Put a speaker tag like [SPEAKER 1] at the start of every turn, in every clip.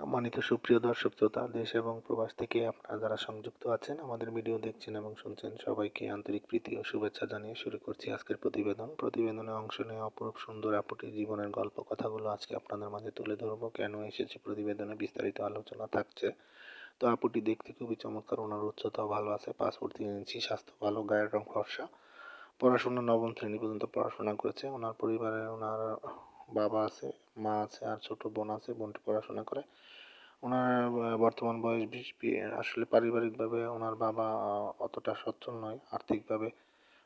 [SPEAKER 1] সম্মানিত সুপ্রিয় দর্শক শ্রোতা, দেশ এবং প্রবাস থেকে আপনারা যারা সংযুক্ত আছেন, আমাদের ভিডিও দেখছেন এবং শুনছেন, সবাইকে আন্তরিক প্রীতি ও শুভেচ্ছা জানিয়ে শুরু করছি আজকের প্রতিবেদন। প্রতিবেদনে অংশ নিয়ে অপরূপ সুন্দর আপুটির জীবনের গল্প কথাগুলো আজকে আপনাদের মাঝে তুলে ধরবো। কেন এসেছে প্রতিবেদনে বিস্তারিত আলোচনা থাকছে। তো আপুটি দেখতে খুবই চমৎকার, ওনার উচ্চতাও ভালো আছে পাসপোর্ট তিন ইঞ্চি, স্বাস্থ্য ভালো, গায়ের রং ফর্সা, পড়াশোনা নবম শ্রেণি পর্যন্ত পড়াশোনা করেছে। ওনার পরিবারে ওনার বাবা আছে, মা আছে আর ছোট বোন আছে, বোনটি পড়াশোনা করে। ওনার বর্তমান বয়স বিশ আসলে পারিবারিকভাবে ওনার বাবা অতটা সচ্ছল নয়। আর্থিকভাবে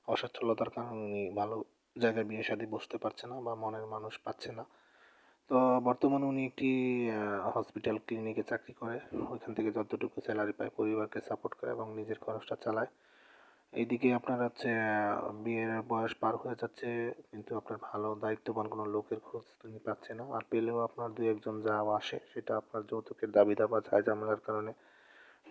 [SPEAKER 1] অসচ্ছলতার কারণে উনি ভালো জায়গায় বিয়ে শাদী বসতে পারছে না বা মনের মানুষ পাচ্ছে না। তো বর্তমানে উনি একটি হসপিটাল ক্লিনিকে চাকরি করে। ওইখান থেকে যতটুকু স্যালারি পায় পরিবারকে সাপোর্ট করে এবং নিজের খরচটা চালায়। এইদিকে আপনার হচ্ছে বিয়ের বয়স পার হয়ে যাচ্ছে, কিন্তু আপনার ভালো দায়িত্ববান কোনো লোকের খোঁজ তিনি পাচ্ছে না। আর পেলেও আপনার দু একজন যা আসে, সেটা আপনার যৌতুকের দাবি দাবা ঝাই ঝামেলার কারণে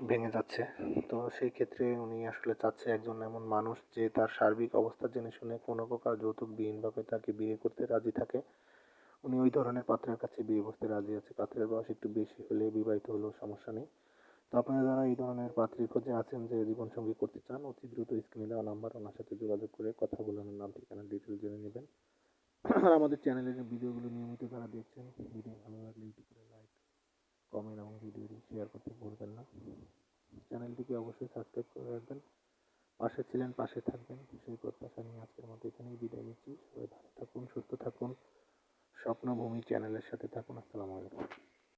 [SPEAKER 1] ভেঙে যাচ্ছে। তো সেই ক্ষেত্রে উনি আসলে চাচ্ছে একজন এমন মানুষ যে তার সার্বিক অবস্থা জেনে শুনে কোনো প্রকার যৌতুক বিহীনভাবে তাকে বিয়ে করতে রাজি থাকে। উনি ওই ধরনের পাত্রের কাছে বিয়ে করতে রাজি আছে। পাত্রের বয়স একটু বেশি হলে বিবাহিত হলেও সমস্যা নেই। তো আপনারা যারা এই ধরনের পাত্রীর খোঁজে আছেন যে জীবনসঙ্গী করতে চান, অতি দ্রুত স্ক্রিনে দেওয়া নাম্বার ওনার সাথে যোগাযোগ করে কথা বলানোর নাম, ঠিকানা ডিটেল জেনে নেবেন। আর আমাদের চ্যানেলের ভিডিওগুলো নিয়মিত যারা দেখছেন, ভিডিও ভালো লাগলে ইউটিউব করে লাইক কমেন্ট এবং ভিডিওটি শেয়ার করতে ভুলবেন না। চ্যানেলটিকে অবশ্যই সাবস্ক্রাইব করে রাখবেন। পাশে ছিলেন, পাশে থাকবেন। সেই প্রত্যাশা নিয়ে আজকের মতো এখানেই বিদায় নিচ্ছি। সবাই ভালো থাকুন, সুস্থ থাকুন। স্বপ্নভূমি চ্যানেলের সাথে থাকুন। আসসালামু আলাইকুম।